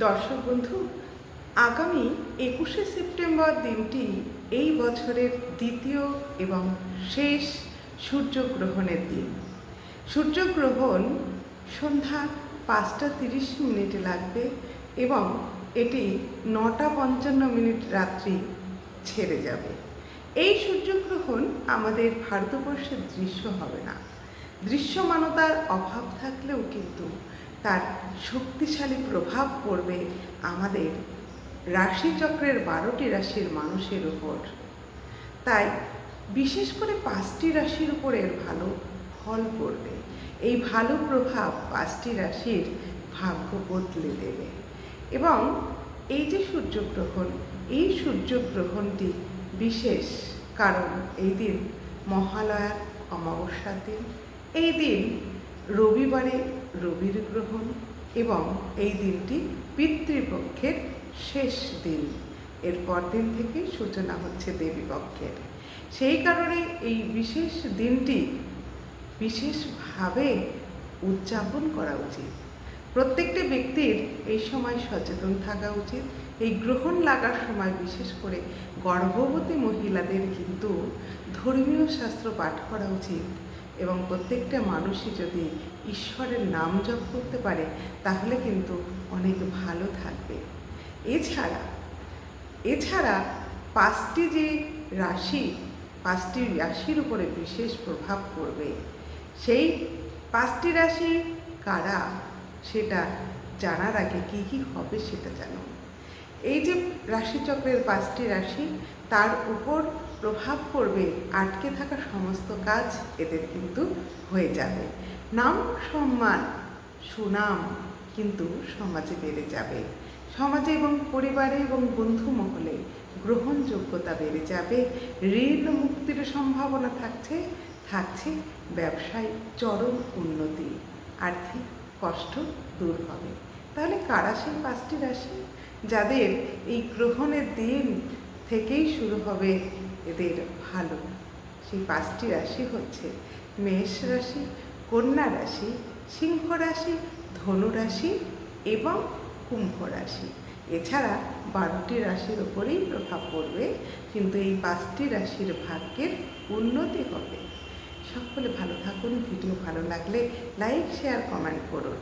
দর্শক বন্ধু, আগামী একুশে সেপ্টেম্বর দিনটি এই বছরের দ্বিতীয় এবং শেষ সূর্যগ্রহণের দিন। সূর্যগ্রহণ সন্ধ্যা পাঁচটা তিরিশ মিনিটে লাগবে এবং এটি নটা পঞ্চান্ন মিনিট রাত্রি ছেড়ে যাবে। এই সূর্যগ্রহণ আমাদের ভারতবর্ষের দৃশ্য হবে না। দৃশ্যমানতার অভাব থাকলেও কিন্তু তার শক্তিশালী প্রভাব পড়বে আমাদের রাশিচক্রের বারোটি রাশির মানুষের উপর। তাই বিশেষ করে পাঁচটি রাশির উপর এর ভালো ফল পড়বে। এই ভালো প্রভাব পাঁচটি রাশির ভাগ্য বদলে দেবে। এবং এই যে সূর্যগ্রহণ, এই সূর্যগ্রহণটি বিশেষ কারণ এই দিন মহালয়ার অমাবস্যার দিন। এই দিন রবিবারে রবির গ্রহণ এবং এই দিনটি পিতৃপক্ষের শেষ দিন। এর দিন থেকে সূচনা হচ্ছে দেবীপক্ষের। সেই কারণে এই বিশেষ দিনটি বিশেষভাবে উদযাপন করা উচিত। প্রত্যেকটি ব্যক্তির এই সময় সচেতন থাকা উচিত। এই গ্রহণ লাগার সময় বিশেষ করে গর্ভবতী মহিলাদের কিন্তু ধর্মীয় শাস্ত্র পাঠ করা উচিত। এবং প্রত্যেকটা মানুষই যদি ঈশ্বরের নাম জপ করতে পারে, তাহলে কিন্তু অনেক ভালো থাকবে। এছাড়া এছাড়া পাঁচটি যে রাশি, পাঁচটি রাশির উপরে বিশেষ প্রভাব পড়বে। সেই পাঁচটি রাশি কারা, সেটা জানার আগে কী কী হবে সেটা জানো এই যে রাশিচক্রের পাঁচটি রাশি, তার উপর প্রভাব পড়বে, আটকে থাকা সমস্ত কাজ এদের কিন্তু হয়ে যাবে। নাম সম্মান, সুনাম কিন্তু সমাজে বেড়ে যাবে। সমাজে এবং পরিবারে এবং বন্ধু মহলে গ্রহণযোগ্যতা বেড়ে যাবে। ঋণ মুক্তির সম্ভাবনা থাকছে থাকছে ব্যবসায় চরম উন্নতি, আর্থিক কষ্ট দূর হবে। তাহলে কারা সেই পাঁচটি রাশি? যাদের এই গ্রহণের দিন থেকেই শুরু হবে এদের ভালো। সেই পাঁচটি রাশি হচ্ছে মেষ রাশি, কন্যা রাশি, সিংহ রাশি, ধনু রাশি এবং কুম্ভ রাশি। এছাড়া বারোটি রাশির ওপরেই প্রভাব পড়বে, কিন্তু এই পাঁচটি রাশির ভাগ্যের উন্নতি হবে। সকলে ভালো থাকুন, ভিডিও ভালো লাগলে লাইক, শেয়ার, কমেন্ট করুন।